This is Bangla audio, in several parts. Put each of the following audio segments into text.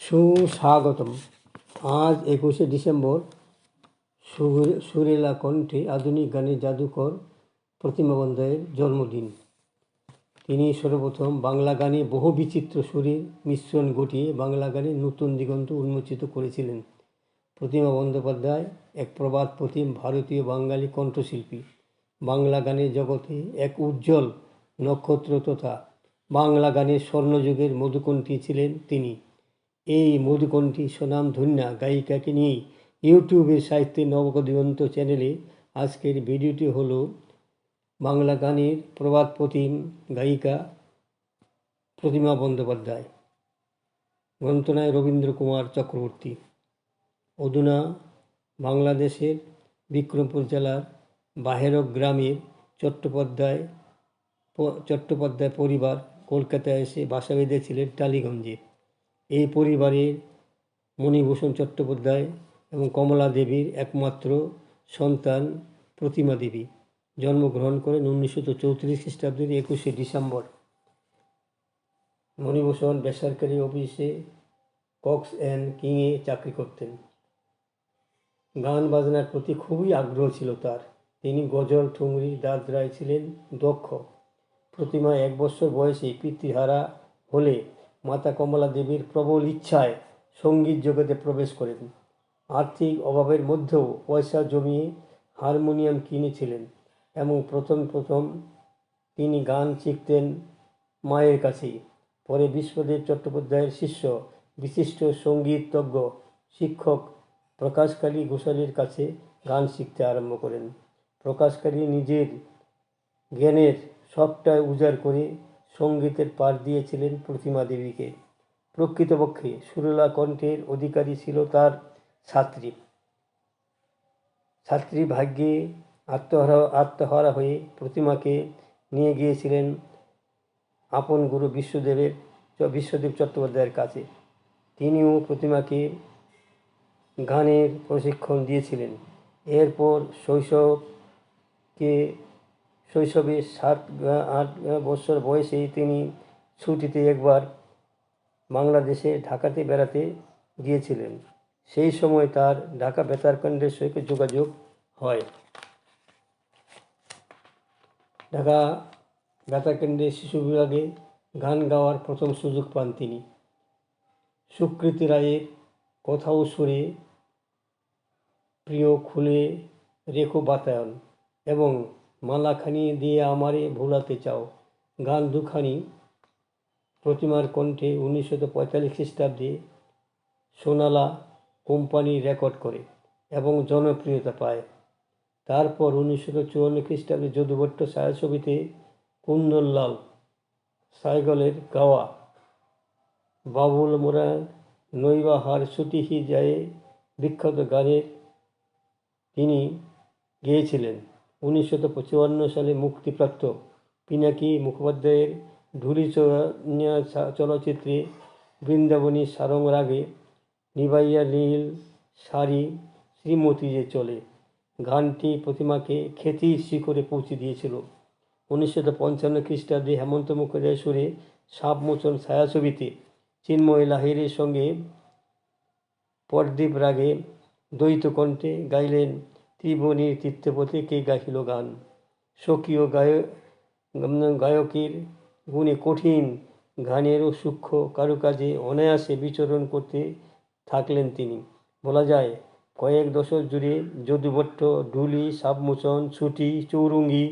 সুস্বাগতম। আজ একুশে ডিসেম্বর সুরেলা কণ্ঠে আধুনিক গানের জাদুকর প্রতিমা বন্দ্যোপাধ্যায়ের জন্মদিন। তিনি সর্বপ্রথম বাংলা গানে বহু বিচিত্র সুরের মিশ্রণ ঘটিয়ে বাংলা গানে নতুন দিগন্ত উন্মোচিত করেছিলেন। প্রতিমা বন্দ্যোপাধ্যায় এক প্রবাদ প্রতিম ভারতীয় বাঙালি কণ্ঠশিল্পী। বাংলা গানের জগতে এক উজ্জ্বল নক্ষত্র তথা বাংলা গানের স্বর্ণযুগের মধুকণ্ঠী ছিলেন তিনি। এই মধুকণ্ঠী সুনামধন্যা গায়িকাকে নিয়েই ইউটিউবের সাহিত্যের নবদিগন্ত চ্যানেলে আজকের ভিডিওটি হল বাংলা গানের প্রবাদ প্রতিম গায়িকা প্রতিমা বন্দ্যোপাধ্যায় গ্রন্থনায় রবীন্দ্র কুমার চক্রবর্তী অধুনা বাংলাদেশের বিক্রমপুর জেলার বাহেরক গ্রামের চট্টোপাধ্যায় চট্টোপাধ্যায় পরিবার কলকাতায় এসে বাসা বেঁধেছিলেন টালিগঞ্জে। এই পরিবারের মণিভূষণ চট্টোপাধ্যায় এবং কমলা দেবীর একমাত্র সন্তান প্রতিমা দেবী। জন্মগ্রহণ করেন উনিশশো চৌত্রিশ খ্রিস্টাব্দের একুশে ডিসেম্বর। মণিভূষণ বেসরকারি অফিসে কক্স অ্যান্ড কিংয়ে চাকরি করতেন। গান বাজনার প্রতি খুবই আগ্রহ ছিল তার। তিনি গজল, ঠুংরি, দাদরায় ছিলেন দক্ষ। প্রতিমা এক বছর বয়সে পিতৃহারা হলে মাতা কমলা দেবীর প্রবল ইচ্ছায় সংগীত জগতে প্রবেশ করেন। আর্থিক অভাবের মধ্যেও পয়সা জমিয়ে হারমোনিয়াম কিনেছিলেন এবং প্রথম প্রথম তিনি গান শিখতেন মায়ের কাছেই। পরে বিশ্বদেব চট্টোপাধ্যায়ের শিষ্য, বিশিষ্ট সঙ্গীতজ্ঞ, শিক্ষক প্রকাশকালী ঘোষালের কাছে গান শিখতে আরম্ভ করেন। প্রকাশকালী নিজের জ্ঞানের সবটাই উজাড় করে সঙ্গীতের পাঠ দিয়েছিলেন প্রতিমা দেবীকে। প্রকৃতপক্ষে সুরলা কণ্ঠের অধিকারী ছিল তার ছাত্রী। ছাত্রী ভাগ্যে আত্মহারা আত্মহারা হয়ে প্রতিমাকে নিয়ে গিয়েছিলেন আপন গুরু বিশ্বদেবের বিশ্বদেব চট্টোপাধ্যায়ের কাছে। তিনিও প্রতিমাকে গানের প্রশিক্ষণ দিয়েছিলেন। এরপর শৈশবকে শৈশবে সাত আট বছর বয়সেই তিনি ছুটিতে একবার বাংলাদেশে ঢাকাতে বেড়াতে গিয়েছিলেন। সেই সময় তার ঢাকা বেতারকেন্দ্রের সঙ্গে যোগাযোগ হয়। ঢাকা বেতারকেন্দ্রের শিশু বিভাগে গান গাওয়ার প্রথম সুযোগ পান তিনি। সুকৃতি রায়ের কথাও সুরে প্রিয় খুলে রেখো বাতায়ন এবং মালাখানি দিয়ে আমারে ভোলাতে চাও। গান দুখানি প্রতিমার কণ্ঠে উনিশশো পঁয়তাল্লিশ খ্রিস্টাব্দে সোনালা কোম্পানি রেকর্ড করে এবং জনপ্রিয়তা পায়। তারপর উনিশশো চুয়ান্ন খ্রিস্টাব্দে যদুভট্ট ছায়াছবিতে কুন্দনলাল সাইগলের গাওয়া বাবুল মোরা নৈবা হার ছুটিহি যায় বিখ্যাত গানের তিনি গেয়েছিলেন। উনিশশো সালে মুক্তিপ্রাপ্ত পিনাকি মুখোপাধ্যায়ের ঢুলি চলচ্চিত্রে বৃন্দাবনী সারং রাগে নিবাইয়া নীল শাড়ি শ্রীমতী যে চলে। গানটি প্রতিমাকে খ্যাতির শিখরে পৌঁছে দিয়েছিল। উনিশশো পঞ্চান্ন খ্রিস্টাব্দে হেমন্ত মুখোপাধ্যায় সুরে সাপমোচন ছায়াছবিতে চিন্ময় লাহিরের সঙ্গে পরদীপ রাগে দ্বৈত কণ্ঠে গাইলেন ত্রিভুবনীর তীর্থপথে কে গাহিল গান? স্বকীয় গায়ক গায়কের গুণে কঠিন গানেরও সূক্ষ্ম কারুকাজে অনায়াসে বিচরণ করতে থাকলেন তিনি। বলা যায়, কয়েক দশক জুড়ে যদুভট্ট ঢুলি সাবমোচন, ছুটি, চৌরঙ্গি,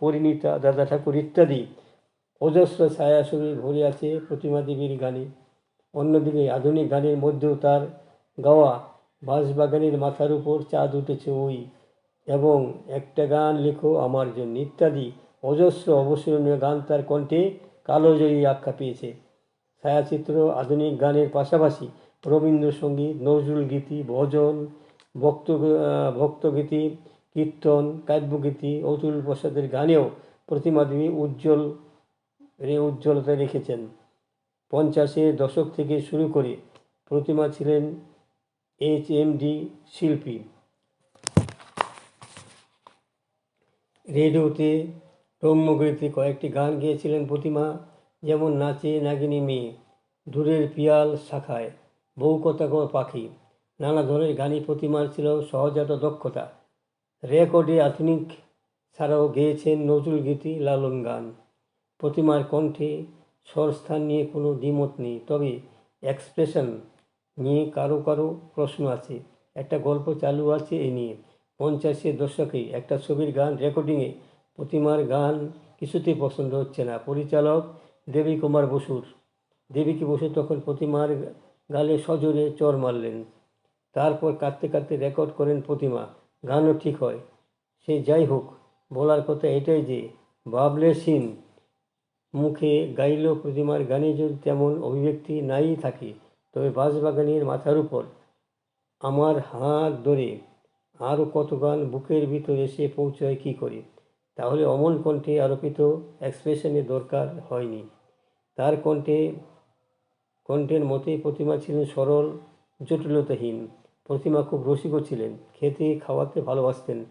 পরিণীতা, দাদা ঠাকুর ইত্যাদি অজস্র ছায়াছবি ভরে আছে প্রতিমা দেবীর গানে। অন্যদিকে আধুনিক গানের মধ্যেও তার গাওয়া বাঁশবাগানের মাথার উপর চাঁদ উঠেছে ওই। এবং একটা গান লেখো আমার জন্য। ইত্যাদি অজস্র অবসরণীয় গান তার কণ্ঠে কালোজয়ী আখ্যা পেয়েছে। ছায়াচিত্র, আধুনিক গানের পাশাপাশি রবীন্দ্রসঙ্গীত, নজরুল গীতি, ভজন, ভক্ত ভক্তগীতি, কীর্তন, কাব্যগীতি, অতুল প্রসাদের গানেও প্রতিমা দেবী উজ্জ্বল রে উজ্জ্বলতা রেখেছেন। পঞ্চাশের দশক থেকে শুরু করে প্রতিমা ছিলেন এইচ এম ডি শিল্পী। রেডিওতে ব্রহ্মগীতে কয়েকটি গান গেয়েছিলেন প্রতিমা, যেমন নাচে নাগিনী মেয়ে, দূরের পিয়াল শাখায় বহু কথা পাখি, নানা ধরনের গানই প্রতিমার ছিল সহজাত দক্ষতা। রেকর্ডে আধুনিক ছাড়াও গেয়েছেন নজরুল গীতি লালন গান। প্রতিমার কণ্ঠে স্বরস্থান নিয়ে কোনো দ্বিমত নেই, তবে এক্সপ্রেশন নিয়ে কারও কারও প্রশ্ন আছে। একটা গল্প চালু আছে এ নিয়ে। পঞ্চাশের দশকে একটা ছবির গান রেকর্ডিংয়ে প্রতিমার গান কিছুতেই পছন্দ হচ্ছে না। পরিচালক দেবী কুমার বসুর। দেবীকে বসু তখন প্রতিমার গালে সজোরে চর মারলেন। তারপর কাঁদতে কাঁদতে রেকর্ড করেন প্রতিমা। গানও ঠিক হয়। সে যাই হোক, বলার কথা এটাই যে, বাবলে সিন মুখে গাইল প্রতিমার গানে যদি তেমন অভিব্যক্তি নাই থাকে। তবে বাঁশবাগানের মাথার উপর আমার হাত ধরে আরও কত গান বুকের ভিতর এসে পৌঁছয় কী করে? তাহলে অমন কণ্ঠে আরোপিত এক্সপ্রেশনের দরকার হয়নি। তার কণ্ঠে, কণ্ঠের মতেই প্রতিমা ছিলেন সরল, জটিলতাহীন। প্রতিমা খুব রসিকও ছিলেন, খেতে, খাওয়াতে ভালোবাসতেন।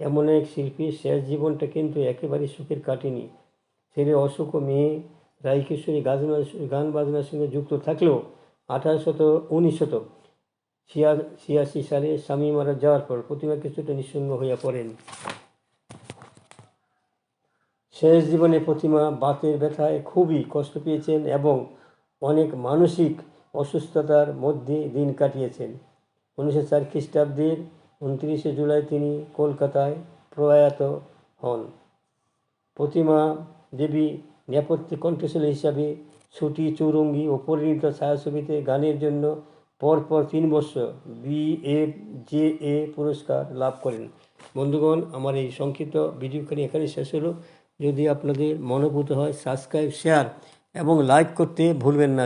এমন এক শিল্পীর শেষ জীবনটা কিন্তু একেবারে সুখের কাটেনি। ছেলে অশোক ও মেয়ে রায়কিশোরী গান গান বাজনার সঙ্গে যুক্ত থাকলেও আঠারোশত উনিশ শতক ছিয়া ছিয়াশি সালে স্বামী মারা যাওয়ার পর প্রতিমা কিছুটা নিঃসঙ্গ হইয়া পড়েন। শেষ জীবনে প্রতিমা বাতের ব্যথায় খুবই কষ্ট পেয়েছেন এবং অনেক মানসিক অসুস্থতার মধ্যে দিন কাটিয়েছেন। উনিশশো চার খ্রিস্টাব্দের উনত্রিশে জুলাই তিনি কলকাতায় প্রয়াত হন। প্রতিমা দেবী নেপথ্যে কণ্ঠশিলী হিসাবে ছুটি, চৌরঙ্গি ও পরিণীত ছায়াছবিতে গানের জন্য পরপর তিন বছর বিএফ জে এ পুরস্কার লাভ করেন। বন্ধুগণ, আমার এই সংক্ষিপ্ত ভিডিওখানি এখানে শেষ হলো। যদি আপনাদের মনোভূত হয় সাবস্ক্রাইব শেয়ার এবং লাইক করতে ভুলবেন না।